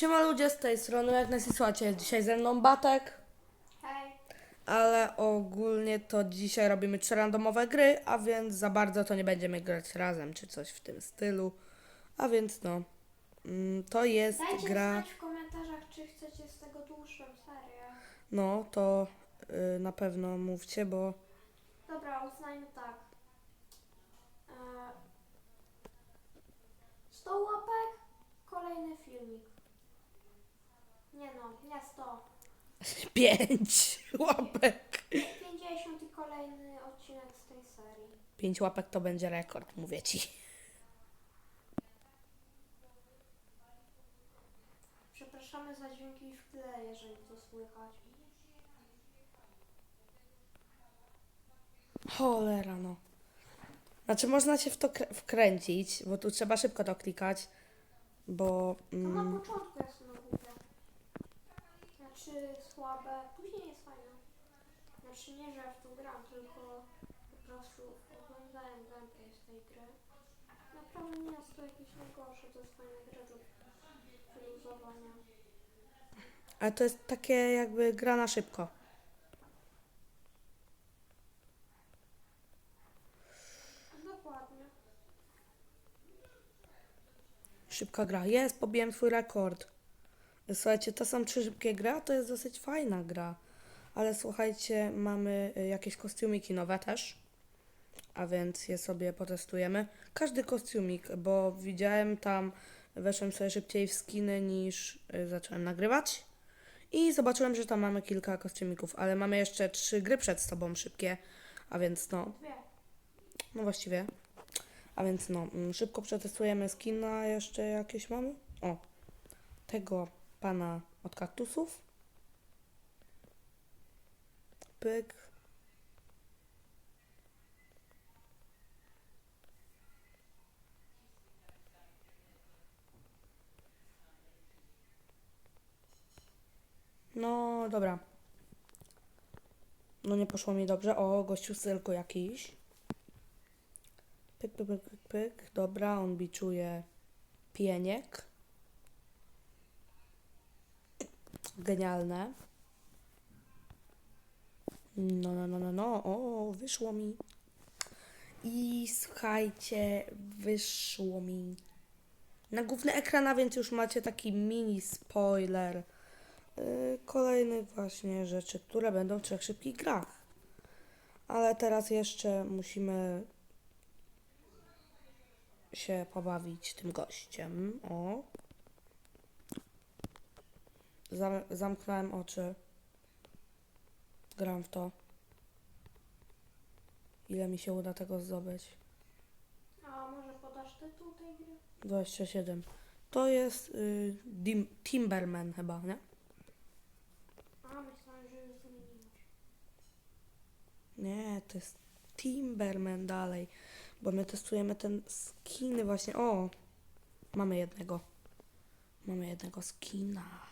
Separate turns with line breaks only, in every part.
Siema ludzie z tej strony, jak nas słuchacie, dzisiaj ze mną Batek,
Hej.
ale ogólnie to dzisiaj robimy trzy randomowe gry, a więc za bardzo to nie będziemy grać razem, czy coś w tym stylu. A więc no, mm, to jest
Dajcie
gra,
znać w komentarzach, czy chcecie z tego dłuższą serię.
no to y, na pewno mówcie, bo
Dobra, uznajmy tak. E, 100 łapek, kolejny filmik. Nie no, nie 100.
pięć łapek.
50 i kolejny odcinek z tej serii.
Pięć łapek to będzie rekord, mówię ci.
Przepraszamy za dźwięki w tle, jeżeli to słychać.
Cholera, no. Znaczy, można się w to krę- wkręcić, bo tu trzeba szybko to klikać, bo...
To
Mm,
na początku jest no Znaczy słabe, później jest fajne. Znaczy nie, że w to gram, tylko po prostu oglądałem gameplay z tej gry. Naprawdę nie jest to jakieś najgorsze, to jest fajna gra do wyluzowania.
ale to jest takie jakby gra na szybko.
Dokładnie.
Szybka gra. Jest, pobiłem swój rekord. Słuchajcie, to są trzy szybkie gry, a to jest dosyć fajna gra. Ale słuchajcie, mamy y, jakieś kostiumiki nowe też. A więc je sobie potestujemy. Każdy kostiumik, bo widziałem tam, weszłem sobie szybciej w skiny niż y, zacząłem nagrywać. I zobaczyłem, że tam mamy kilka kostiumików, ale mamy jeszcze trzy gry przed sobą szybkie. A więc no, no właściwie. A więc no, mm, szybko przetestujemy skina jeszcze jakieś mamy. O, tego pana od kaktusów. Pyk. No, dobra. No nie poszło mi dobrze. O, gościu tylko jakiś. Pyk, pyk, pyk, pyk. Dobra, on biczuje pieniek. Genialne. No, no, no, no, no. O, wyszło mi. I słuchajcie, wyszło mi. Na główny ekran, a więc już macie taki mini spoiler. Yy, kolejnych właśnie rzeczy, które będą w trzech szybkich grach. Ale teraz jeszcze musimy się pobawić tym gościem. O. Zam zamknąłem oczy. Gram w to. Ile mi się uda tego zdobyć?
A może podasz tytuł tej gry?
27. To jest y, Dim Timberman chyba, nie?
A, myślałem, że już zmieniłeś.
Nie, to jest Timberman dalej. Bo my testujemy ten skiny właśnie. O! Mamy jednego. Mamy jednego skina.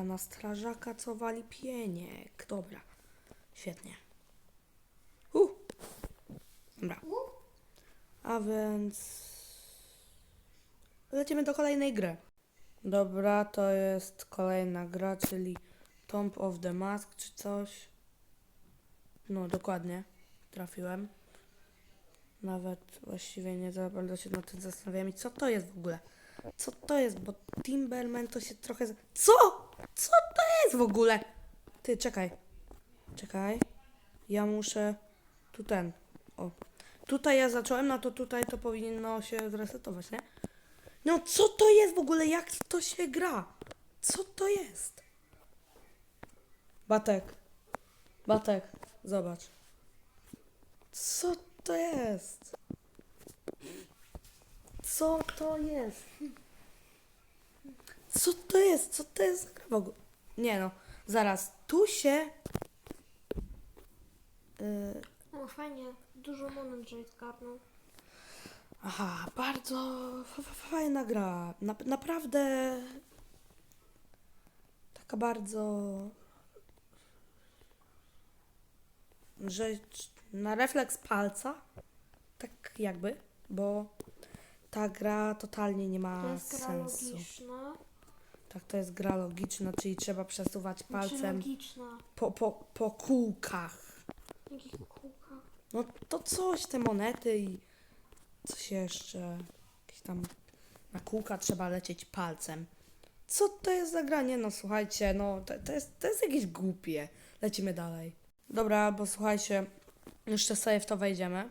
Pana strażaka, co wali pieniek. Dobra. Świetnie. Uh. Dobra. A więc... Lecimy do kolejnej gry. Dobra, to jest kolejna gra, czyli Tomb of the Mask czy coś. No, dokładnie. Trafiłem. Nawet właściwie nie za bardzo się nad tym zastanawiam. I co to jest w ogóle? Co to jest? Bo Timberman to się trochę... Co? Co to jest w ogóle? Ty, czekaj. Czekaj. Ja muszę... Tu ten. O. Tutaj ja zacząłem, no to tutaj to powinno się zresetować, nie? No co to jest w ogóle? Jak to się gra? Co to jest? Batek. Batek, zobacz. Co to jest? Co to jest? Co to jest? Co to jest za gra w ogóle? Nie no, zaraz. Tu się... Yy,
No fajnie, dużo monet zgarnął.
Aha, bardzo fajna gra. Na, naprawdę taka bardzo rzecz na refleks palca. Tak jakby, bo ta gra totalnie nie
To
ma
jest gra
sensu.
logiczna.
Tak, to jest gra logiczna, czyli trzeba przesuwać
Znaczy
palcem
logiczna.
po, po, po kółkach.
Jakich kółka?
No to coś, te monety i coś jeszcze. Jakieś tam na kółka trzeba lecieć palcem. Co to jest za granie? No słuchajcie, no to, to, jest, to jest jakieś głupie. Lecimy dalej. Dobra, bo słuchajcie, jeszcze sobie w to wejdziemy.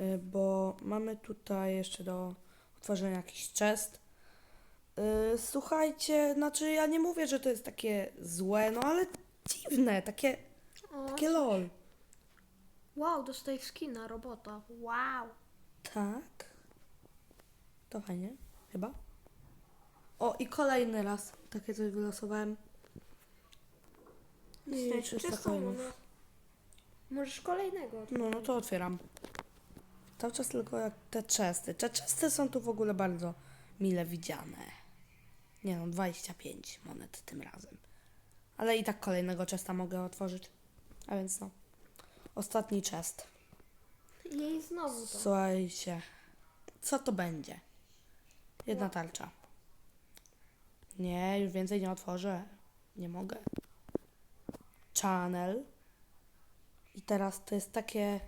Y, Bo mamy tutaj jeszcze do otworzenia jakiś chest. Y, Słuchajcie, znaczy ja nie mówię, że to jest takie złe, no ale dziwne, takie,
O,
takie lol.
wow, dostaję skina, robota. Wow.
Tak. To fajnie, chyba. O, i kolejny raz takie coś wylosowałem. I
Dostaję
300
300
coinów.
monet. Możesz kolejnego.
No, no to otwieram. Cały czas tylko jak te chesty. Te chesty są tu w ogóle bardzo mile widziane. Nie no, 25 monet tym razem. Ale i tak kolejnego chesta mogę otworzyć. A więc no. Ostatni chest.
I znowu to.
Słuchajcie, co to będzie? Jedna
No.
tarcza. Nie, już więcej nie otworzę. Nie mogę. Channel. I teraz to jest takie.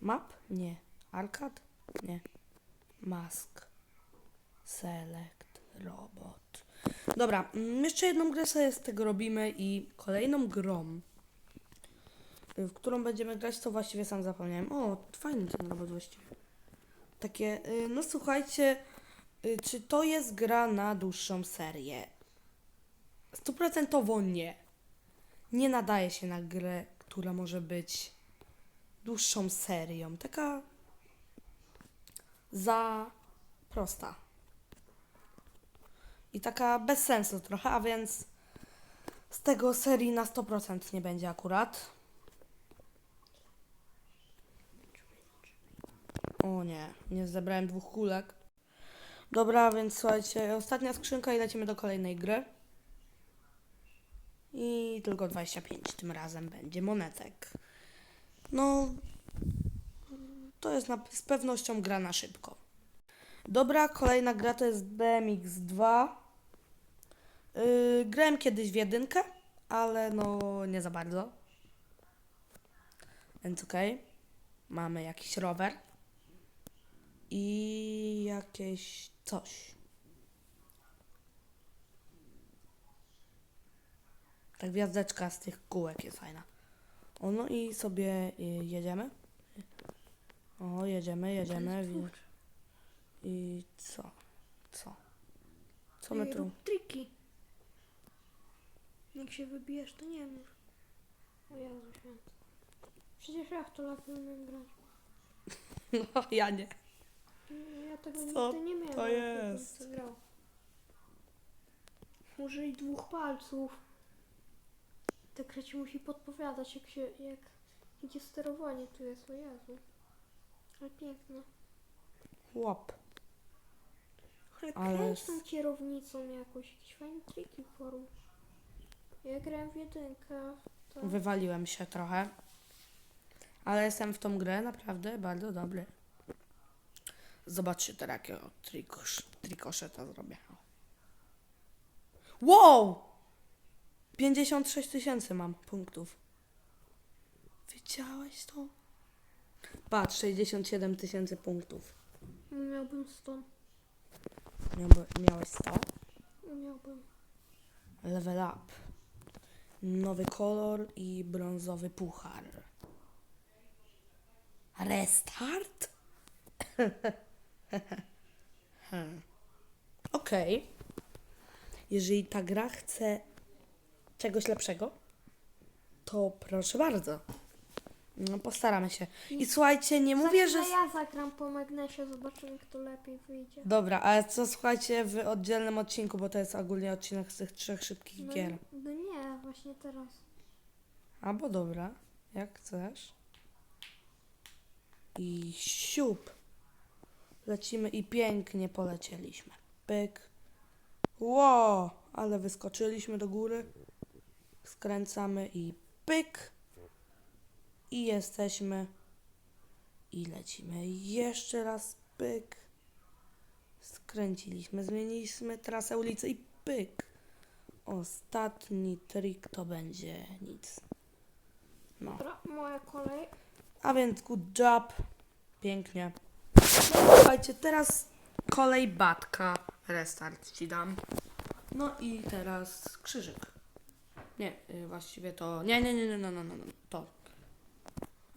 Map? Nie. Arcade? Nie. Mask. Select. Robot. Dobra, mm, jeszcze jedną grę sobie z tego robimy i kolejną grą, y, w którą będziemy grać, to właściwie sam zapomniałem. O, fajny ten robot właściwie. Takie, y, no słuchajcie, y, czy to jest gra na dłuższą serię? Stuprocentowo nie. Nie nadaje się na grę, która może być dłuższą serią. Taka za prosta. I taka bez sensu trochę, a więc z tego serii na 100% nie będzie akurat. O nie, nie zebrałem dwóch kulek. Dobra, więc słuchajcie, ostatnia skrzynka i lecimy do kolejnej gry. I tylko 25 tym razem będzie monetek. No, to jest na, z pewnością gra na szybko. Dobra, kolejna gra to jest BMX2. Yy, grałem kiedyś w jedynkę, ale no nie za bardzo. Więc okej. Mamy jakiś rower. I jakieś coś. Ta gwiazdeczka z tych kółek jest fajna. O, no i sobie y, jedziemy. O, jedziemy, jedziemy. I co? Co? Co my tu?
triki. Jak się wybijesz, to nie wiem już. O Jezu święty. Przecież ja w to lepiej umiem grać.
No, ja nie.
Nie, Ja tego
Co
nigdy nie miałem.
to jest?
w to grał. Użyj dwóch palców. Ta gra ci musi podpowiadać, jak się, jak, jakie sterowanie tu jest, o Jezu. Ale piękne.
Chłop.
Ale
Ale
kręć
s-
tą kierownicą jakoś, jakieś fajne triki porób. Ja grałem w jedynkę, to...
Wywaliłem się trochę. Ale jestem w tą grę naprawdę bardzo dobry. Zobaczcie teraz jakiego trikosz, trikoszeta zrobię. Wow! 56 tysięcy mam punktów. Widziałeś to? Patrz, 67 tysięcy punktów.
Miałbym 100.
Miałby, miałeś 100?
Miałbym.
Level up. Nowy kolor i brązowy puchar. Restart? Okej. Jeżeli ta gra chce czegoś lepszego, to proszę bardzo. No, postaramy się. I słuchajcie, nie mówię, że.
Ja zagram po magnesie, zobaczymy kto lepiej wyjdzie.
Dobra, ale co słuchajcie w oddzielnym odcinku, bo to jest ogólnie odcinek z tych trzech szybkich
No,
gier.
no nie, właśnie teraz.
Albo dobra, jak chcesz. I siup. Lecimy i pięknie polecieliśmy. Pyk. Ło, ale wyskoczyliśmy do góry. Skręcamy i pyk. I jesteśmy. I lecimy jeszcze raz. pyk. Skręciliśmy, zmieniliśmy trasę ulicy i pyk. Ostatni trik to będzie nic. No.
Dobra, moja kolej.
A więc good job. Pięknie. Słuchajcie, teraz kolej Batka. Restart ci dam. No i teraz krzyżyk. Nie, y, właściwie to... Nie, nie, nie, nie, no, no, no, no.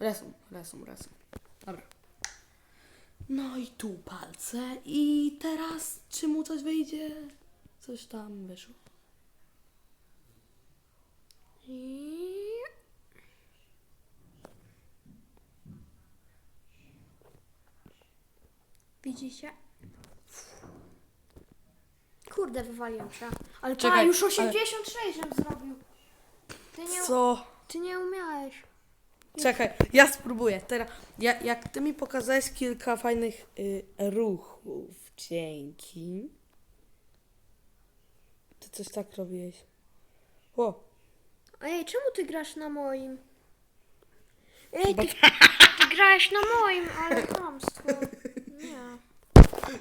Resum, resum, resum. Dobra. No i tu palce. I teraz, czy mu coś wyjdzie? Coś tam wyszło.
I... Widzicie? Kurde, wywaliłem się. Ale
Czekaj,
pa, już
ale-
86 żem zrobił. Ty nie,
Co?
ty nie umiałeś.
Czekaj, ja spróbuję. Teraz, ja, jak ty mi pokazałeś kilka fajnych y, ruchów, dzięki. Ty coś tak robiłeś. O,
Ej, czemu ty grasz na moim? Ej, ty, ty grałeś na moim, ale kłamstwo. Nie.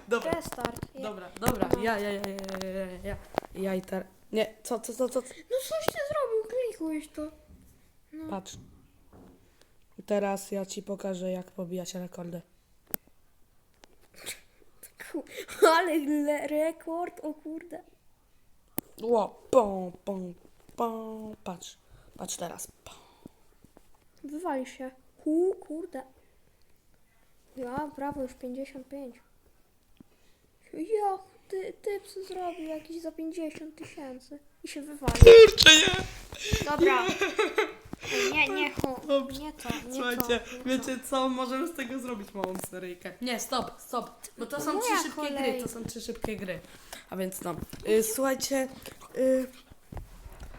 dobra,
Restart.
Dobra, dobra.
No.
Ja, ja, ja, ja, ja, ja, ja, ja i teraz. Nie, co, co, co, co? co?
No coś ty zrobił, klikłeś to. No.
Patrz. Teraz ja ci pokażę, jak pobijać rekordy.
Ku- Ale le- rekord, o kurde.
Ło, pom, pom, pom. Patrz, patrz teraz. Pom.
Wywali się. Hu, kurde. Ja, brawo, już 55. Jak ty, typ co zrobił jakiś za 50 tysięcy i się wywalił.
Kurczę, nie!
Dobra. Nie, nie, ho,
Dobrze.
nie to, nie
Słuchajcie,
to. Nie
wiecie co? Możemy z tego zrobić małą seryjkę. Nie, stop, stop. Bo to są
Moja
trzy szybkie
kolej.
gry. To są trzy szybkie gry. A więc no. Y, słuchajcie, y,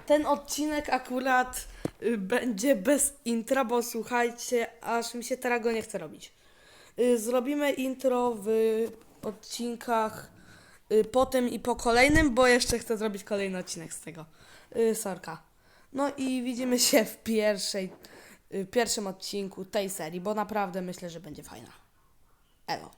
ten odcinek akurat y, będzie bez intra, bo słuchajcie, aż mi się teraz go nie chce robić. Y, zrobimy intro w odcinkach y, po tym i po kolejnym, bo jeszcze chcę zrobić kolejny odcinek z tego. Y, sorka. No i widzimy się w pierwszej, y, pierwszym odcinku tej serii, bo naprawdę myślę, że będzie fajna. Elo.